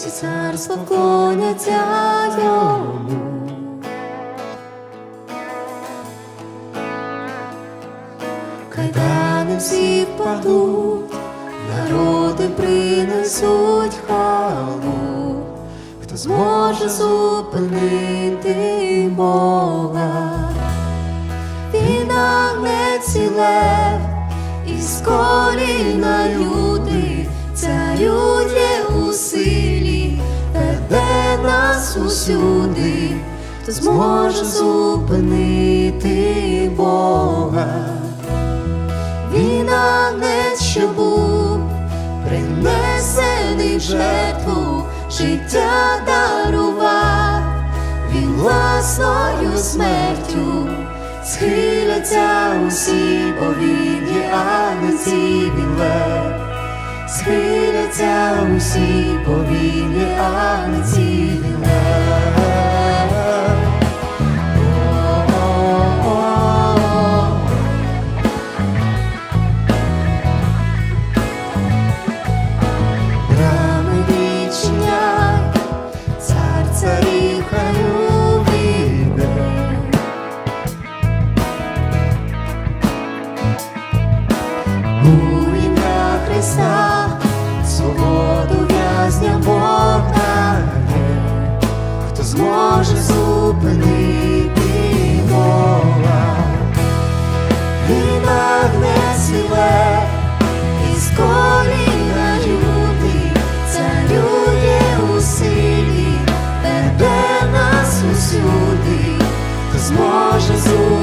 всі царства вклоняться йому. Кайдани всі впадуть, народи принесуть хвалу, хто зможе зупинити Бога, він нагнеться лев і скорі. Нас усюди, хто зможе зупинити Бога. Він агнець, що був принесений в жертву, життя дарував, він власною смертю схиляться усі, бо він є агнець і він лев. Схиляться усі, бо він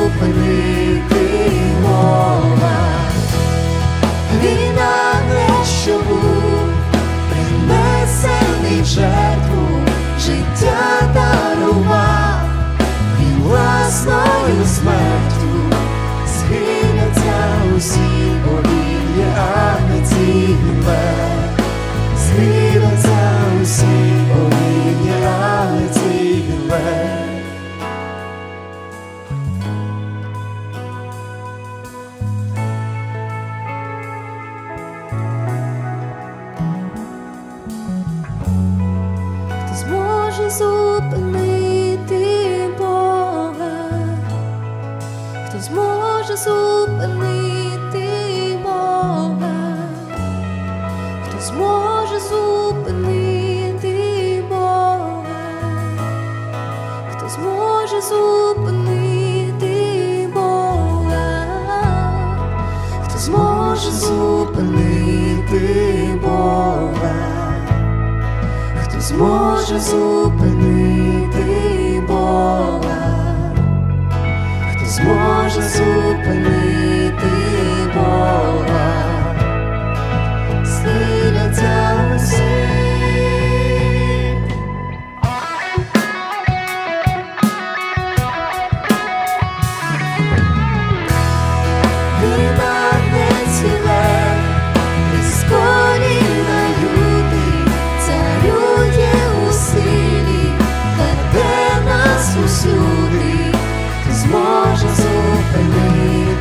зупинити зможе зупинити Бога, хто зможе зупинити Бога, хто зможе зупинити Бога, хто зможе зупинити Бога, хто зможе зупинити зупинити Бога, хто зможе зупинити нас усюди зможе зупинити.